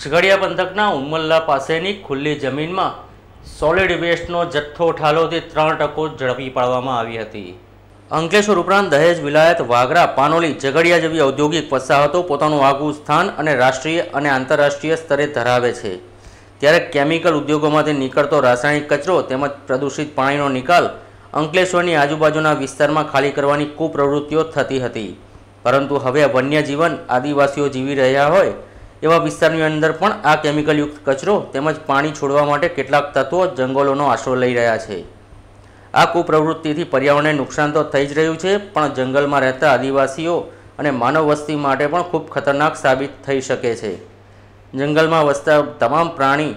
ઝઘડિયા પંથકના ઉમલ્લા પાસેની ખુલ્લી જમીનમાં સોલિડ વેસ્ટનો જથ્થો ઠાલોથી ત્રણ ટકો ઝડપી પાડવામાં આવી હતી. અંકલેશ્વર ઉપરાંત દહેજ વિલાયત વાગરા પાનોલી ઝઘડિયા જેવી ઔદ્યોગિક વસાહતો પોતાનું આગવું સ્થાન અને રાષ્ટ્રીય અને આંતરરાષ્ટ્રીય સ્તરે ધરાવે છે. ત્યારે કેમિકલ ઉદ્યોગોમાંથી નીકળતો રાસાયણિક કચરો તેમજ પ્રદૂષિત પાણીનો નિકાલ અંકલેશ્વરની આજુબાજુના વિસ્તારમાં ખાલી કરવાની કુપ્રવૃત્તિઓ થતી હતી. પરંતુ હવે વન્યજીવન આદિવાસીઓ જીવી રહ્યા હોય એવા વિસ્તારની અંદર પણ આ કેમિકલયુક્ત કચરો તેમજ પાણી છોડવા માટે કેટલાક તત્વો જંગલોનો આશરો લઈ રહ્યા છે. આ કુપ્રવૃત્તિથી પર્યાવરણને નુકસાન તો થઈ જ રહ્યું છે, પણ જંગલમાં રહેતા આદિવાસીઓ અને માનવ વસ્તી માટે પણ ખૂબ ખતરનાક સાબિત થઈ શકે છે. જંગલમાં વસતા તમામ પ્રાણી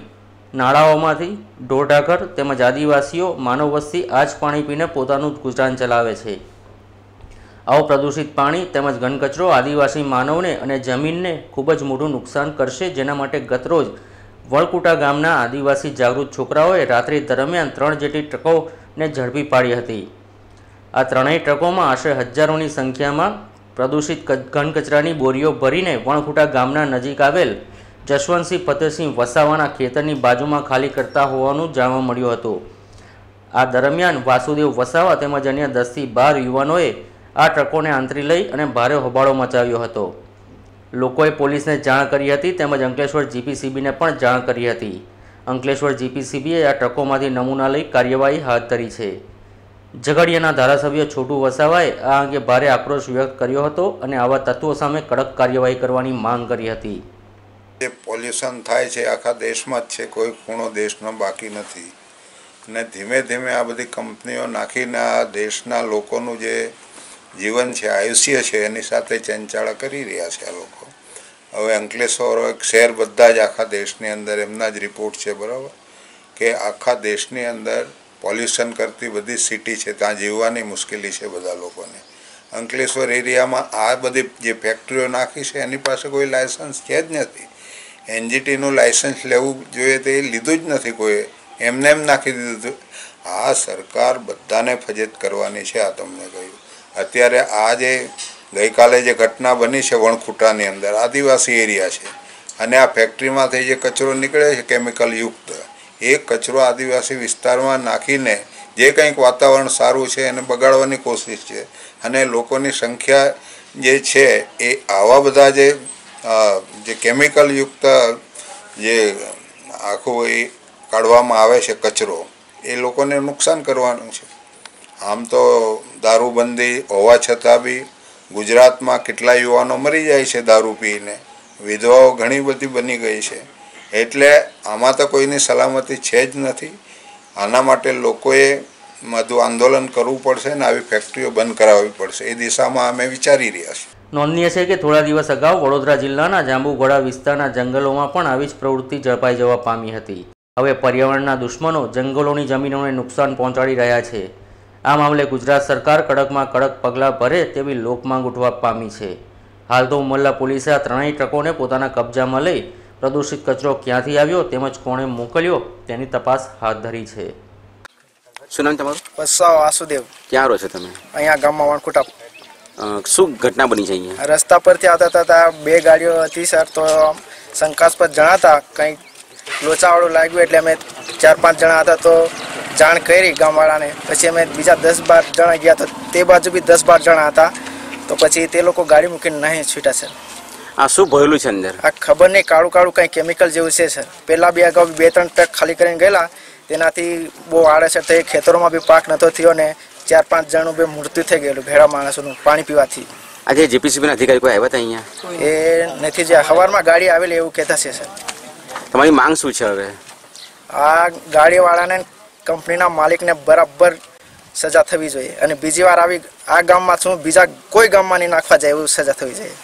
નાળાઓમાંથી ઢોરઢાકર તેમજ આદિવાસીઓ માનવ વસ્તી આ જ પાણી પીને પોતાનું ગુજરાન ચલાવે છે. આવું પ્રદૂષિત પાણી તેમજ ઘનકચરો આદિવાસી માનવને અને જમીનને ખૂબ જ મોટું નુકસાન કરશે. જેના માટે ગતરોજ વળકુટા ગામના આદિવાસી જાગૃત છોકરાઓએ રાત્રિ દરમિયાન ત્રણ જેટલી ટ્રકોને ઝડપી પાડી હતી. આ ત્રણેય ટ્રકોમાં આશરે હજારોની સંખ્યામાં પ્રદૂષિત ઘનકચરાની બોરીઓ ભરીને વણખુટા ગામના નજીક આવેલ જશવંતસિંહ ફતેહસિંહ વસાવાના ખેતરની બાજુમાં ખાલી કરતા હોવાનું જાણવા મળ્યું હતું. આ દરમિયાન વાસુદેવ વસાવા તેમજ અન્ય દસથી બાર યુવાનોએ આ ટ્રકોને આંતરી લઈ અને ભારે હોબાળો મચાવ્યો હતો. લોકોએ પોલીસને જાણ કરી હતી તેમજ અંકલેશ્વર જીપીસીબીને પણ જાણ કરી હતી. અંકલેશ્વર જીપીસીબીએ આ ટ્રકોમાંથી નમૂના લઈ કાર્યવાહી હાથ ધરી છે. ઝઘડિયાના ધારાસભ્ય છોટુ વસાવાએ આ અંગે ભારે આક્રોશ વ્યક્ત કર્યો હતો અને આવા તત્વો સામે કડક કાર્યવાહી કરવાની માંગ કરી હતી. જે પોલ્યુશન થાય છે, આખા દેશમાં જ છે, કોઈ ખૂણો દેશનો બાકી નથી. અને ધીમે ધીમે આ બધી કંપનીઓ નાખીને આ દેશના લોકોનું જે જીવન છે, આયુષ્ય છે, એની સાથે ચંચાળા કરી રહ્યા છે આ લોકો. હવે અંકલેશ્વર એક શહેર બધા જ આખા દેશની અંદર, એમના જ રિપોર્ટ છે, બરાબર? કે આખા દેશની અંદર પોલ્યુશન કરતી બધી સિટી છે, ત્યાં જીવવાની મુશ્કેલી છે બધા લોકોને. અંકલેશ્વર એરિયામાં આ બધી જે ફેક્ટરીઓ નાખી છે, એની પાસે કોઈ લાયસન્સ છે જ નથી. એનજીટીનું લાયસન્સ લેવું જોઈએ તે લીધું જ નથી કોઈ. એમને એમ નાખી દીધું આ સરકાર બધાને ફજેત કરવાની છે, આ તમને કહ્યું. અત્યારે આ જે ગઈકાલે જે ઘટના બની છે વણખુટાની અંદર, આદિવાસી એરિયા છે, અને આ ફેક્ટરીમાંથી જે કચરો નીકળે છે કેમિકલ યુક્ત, એ કચરો આદિવાસી વિસ્તારમાં નાખીને જે કંઈક વાતાવરણ સારું છે એને બગાડવાની કોશિશ છે, અને લોકોની સંખ્યા જે છે એ આવા બધા જે જે કેમિકલ યુક્ત જે આખું એ કાઢવામાં આવે છે કચરો, એ લોકોને નુકસાન કરવાનું છે. આમ તો દારૂબંધી હોવા છતાં બી ગુજરાતમાં કેટલા યુવાનો મરી જાય છે દારૂ પીને? વિધવાઓ ઘણી બધી બની ગઈ છે. એટલે આમાં તો કોઈની સલામતી છે જ નથી. આના માટે લોકોએ બધું આંદોલન કરવું પડશે ને આવી ફેક્ટરીઓ બંધ કરાવવી પડશે. એ દિશામાં અમે વિચારી રહ્યા છીએ. નોંધનીય છે કે થોડા દિવસ અગાઉ વડોદરા જિલ્લાના જાંબુઘોડા વિસ્તારના જંગલોમાં પણ આવી જ પ્રવૃત્તિ ઝડપાઈ જવા પામી હતી. હવે પર્યાવરણના દુશ્મનો જંગલોની જમીનોને નુકસાન પહોંચાડી રહ્યા છે. આ મામલે ગુજરાત સરકાર કડકમાં કડક પગલાં ભરે તેવી લોકમાંગ ઉઠવા પામી છે. હાલ તો ઉમલ્લા પોલીસે આ ત્રણેય ટ્રકોને પોતાના કબજામાં લઈ પ્રદૂષિત કચરો ક્યાંથી આવ્યો તેમજ કોણે મોકલ્યો તેની તપાસ હાથ ધરી છે. શું નામ તમારું? વસાવ વાસુદેવ. ક્યાં રહો છો તમે? અહીંયા ગામમાં વણકુટા શું ઘટના બની છે અહીંયા? રસ્તા પરથી આવતા હતા ત્યાં બે ગાડીઓ હતી સર તો શંકાસ્પદ જણાતા કંઈક લોચાવાળું લાગ્યું એટલે અમે ચાર પાંચ જણા હતા તો જાણ કરી ગામવાળાને. પછી અમે બીજા દસ બાર જણા ગયા તો તે બાજુ બી દસ બાર જણા હતા. તો પછી તે લોકો ગાડી મૂકીને નહીં છૂટ્યા સર આ શું ભરેલું છે અંદર? આ ખબર નહીં કાળું કાળું કંઈ કેમિકલ જેવું છે સર. પહેલાં બી અગાઉ બે ત્રણ ટ્રક ખાલી કરીને ગયેલા. તેનાથી બહુ આડેસર થઈ ખેતરોમાં બી પાક નતો થયો ને ચાર પાંચ જણનું બે મૃત્યુ થઈ ગયેલું ભેળા માણસોનું પાણી પીવાથી. આજે જીપીસીબીના અધિકારી કોઈ આવ્યા હતા અહીંયા? એ નથી જે સવારમાં ગાડી આવેલી એવું કહેતા છે સર. તમારી માંગ શું છે હવે? આ ગાડીવાળાને કંપનીના માલિકને બરાબર સજા થવી જોઈએ. અને બીજી વાર આવી આ ગામમાં છું, બીજા કોઈ ગામમાં નહીં નાખવા જાય એવું સજા થવી જોઈએ.